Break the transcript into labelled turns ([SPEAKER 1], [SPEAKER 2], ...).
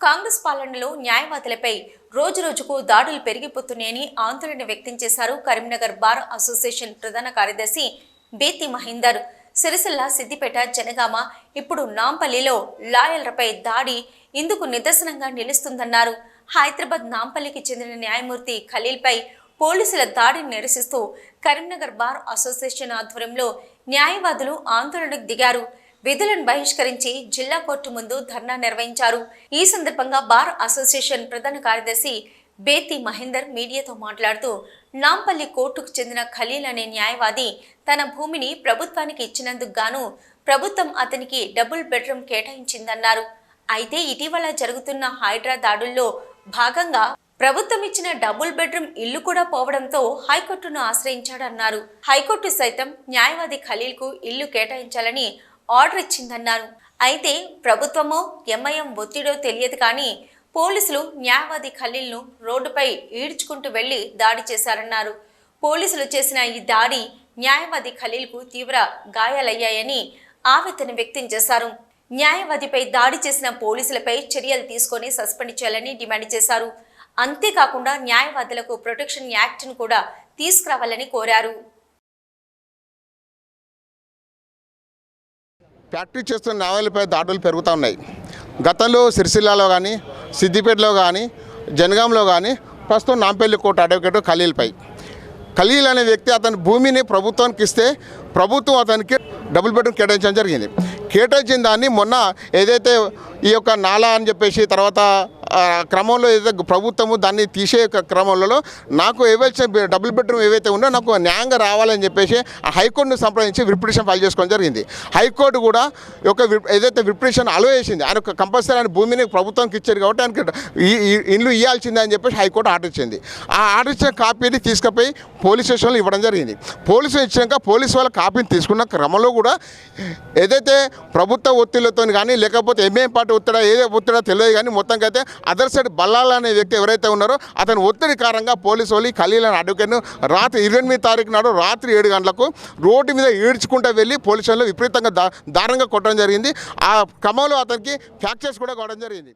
[SPEAKER 1] కాంగ్రెస్ పాలనలో న్యాయవాదులపై రోజురోజుకు దాడులు పెరిగిపోతున్నాయని ఆందోళన వ్యక్తం చేశారు కరీంనగర్ బార్ అసోసియేషన్ ప్రధాన కార్యదర్శి బేతి మహేందర్. సిరిసిల్ల సిద్దిపేట జనగామ ఇప్పుడు నాంపల్లిలో లాయర్లపై దాడి ఇందుకు నిదర్శనంగా నిలుస్తుందన్నారు. హైదరాబాద్ నాంపల్లికి చెందిన న్యాయమూర్తి ఖలీల్పై పోలీసుల దాడిని నిరసిస్తూ కరీంనగర్ బార్ అసోసియేషన్ ఆధ్వర్యంలో న్యాయవాదులు ఆందోళనకు దిగారు. విధులను బహిష్కరించి జిల్లా కోర్టు ముందు ధర్నా నిర్వహించారు. ఈ సందర్భంగా బార్ అసోసియేషన్ ప్రధాన కార్యదర్శి బేతి మహేందర్ మీడియాతో మాట్లాడుతూ నాంపల్లి కోర్టుకు చెందిన ఖలీల్ అనే న్యాయవాది తన భూమిని ప్రభుత్వానికి ఇచ్చినందుకు గాను ప్రభుత్వం అతనికి డబుల్ బెడ్రూమ్ కేటాయించిందన్నారు. అయితే ఇటీవల జరుగుతున్న హైడ్రా దాడుల్లో భాగంగా ప్రభుత్వం ఇచ్చిన డబుల్ బెడ్రూమ్ ఇల్లు కూడా పోవడంతో హైకోర్టును ఆశ్రయించాడన్నారు. హైకోర్టు సైతం న్యాయవాది ఖలీల్కు ఇల్లు కేటాయించాలని ఆర్డర్ ఇచ్చిందన్నారు అయితే ప్రభుత్వమో ఎంఐఎం ఒత్తిడో తెలియదు కానీ పోలీసులు న్యాయవాది ఖలీల్ను రోడ్డుపై ఈడ్చుకుంటూ వెళ్ళి దాడి చేశారన్నారు. పోలీసులు చేసిన ఈ దాడి న్యాయవాది ఖలీల్కు తీవ్ర గాయాలయ్యాయని ఆవేదన వ్యక్తం చేశారు. న్యాయవాదిపై దాడి చేసిన పోలీసులపై చర్యలు తీసుకొని సస్పెండ్ చేయాలని డిమాండ్ చేశారు. అంతేకాకుండా న్యాయవాదులకు ప్రొటెక్షన్ యాక్ట్ను కూడా తీసుకురావాలని కోరారు.
[SPEAKER 2] ఫ్యాక్టరీ చేస్తున్న నావెలపై దాడులు పెరుగుతూ ఉన్నాయి. గతంలో సిరిసిల్లాలో కానీ సిద్దిపేటలో కానీ జనగాంలో కానీ ప్రస్తుతం నాంపల్లి కోర్టు అడ్వకేట్ ఖలీల్పై. ఖలీల్ అనే వ్యక్తి అతని భూమిని ప్రభుత్వానికి ఇస్తే ప్రభుత్వం అతనికి డబుల్ బెడ్రూమ్ కేటాయించడం జరిగింది. కేటాయించిన దాన్ని మొన్న ఏదైతే ఈ యొక్క నాలా అని చెప్పేసి తర్వాత క్రమంలో ఏదైతే ప్రభుత్వము దాన్ని తీసే క్రమంలో నాకు ఏవైతే డబుల్ బెడ్రూమ్ ఏవైతే ఉన్నా నాకు న్యాయంగా రావాలని చెప్పేసి ఆ హైకోర్టును సంప్రదించి రిపిటిషన్ ఫైల్ చేసుకోవడం జరిగింది. హైకోర్టు కూడా ఒక యొక్క ఏదైతే రిపిటిషన్ అలో చేసింది ఆయన కంపల్సరీ ఆయన భూమిని ప్రభుత్వానికి ఇచ్చారు కాబట్టి ఆయనకి ఇల్లు ఇవ్వాల్సిందే అని చెప్పేసి హైకోర్టు ఆర్డర్ ఇచ్చింది. ఆ ఆర్డర్ ఇచ్చిన కాపీని తీసుకుపోయి పోలీస్ స్టేషన్లో ఇవ్వడం జరిగింది. పోలీసులు ఇచ్చాక పోలీసు వాళ్ళ కాపీని తీసుకున్న క్రమంలో కూడా ఏదైతే ప్రభుత్వ ఒత్తిళ్ళతో కానీ లేకపోతే ఎంఏం పార్టీ ఒత్తిడా ఏదో ఒత్తిడా తెలియదు కానీ మొత్తం అయితే అదర్ సైడ్ బల్లాల అనే వ్యక్తి ఎవరైతే ఉన్నారో అతని ఒత్తిడి కారణంగా పోలీసు వాళ్ళు ఈ ఖలీల్ అనే అడ్వకేట్ను రాత్రి ఇరవై ఎనిమిది తారీఖు నాడు రాత్రి ఏడు గంటలకు రోడ్డు మీద ఈడ్చుకుంటూ వెళ్ళి పోలీసు వాళ్ళు విపరీతంగా దారుణంగా కొట్టడం జరిగింది. ఆ క్రమంలో అతనికి ఫ్రాక్చర్స్ కూడా కావడం జరిగింది.